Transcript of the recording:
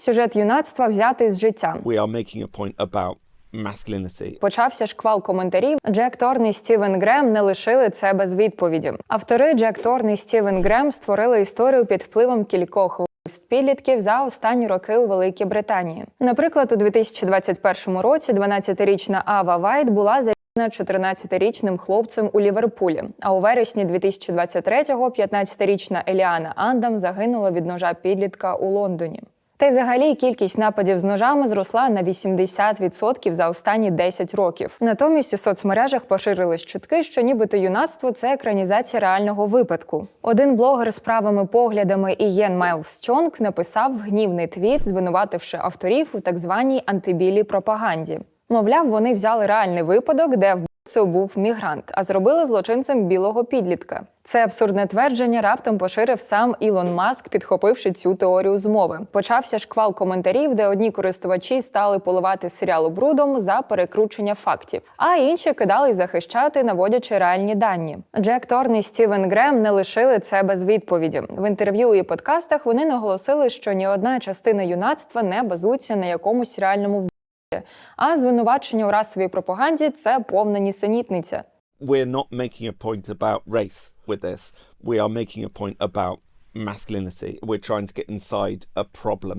Сюжет юнацтва взятий з життя. We are making a point about masculinity. Почався шквал коментарів. Джек Торн і Стівен Грем не лишили це без відповіді. Автори Джек Торн і Стівен Грем створили історію під впливом кількох підлітків за останні роки у Великій Британії. Наприклад, у 2021 році 12-річна Ава Вайт була за 14-річним хлопцем у Ліверпулі. А у вересні 2023-го 15-річна Еліана Андам загинула від ножа підлітка у Лондоні. Та й взагалі кількість нападів з ножами зросла на 80% за останні 10 років. Натомість у соцмережах поширились чутки, що нібито юнацтво це екранізація реального випадку. Один блогер з правими поглядами Ієн Майлз Чонг написав гнівний твіт, звинувативши авторів у так званій антибілій пропаганді. Мовляв, вони взяли реальний випадок, де вбивцею був мігрант, а зробили злочинцем білого підлітка. Це абсурдне твердження раптом поширив сам Ілон Маск, підхопивши цю теорію змови. Почався шквал коментарів, де одні користувачі стали поливати серіалу брудом за перекручення фактів, а інші кидали захищати, наводячи реальні дані. Джек Торн і Стівен Грем не лишили це без відповіді. В інтерв'ю і подкастах вони наголосили, що ні одна частина юнацтва не базується на якомусь реальному вбивстві, а звинувачення у расовій пропаганді це повна нісенітниця. We're not making a point about race with this. We are making a point about masculinity. We're trying to get inside a problem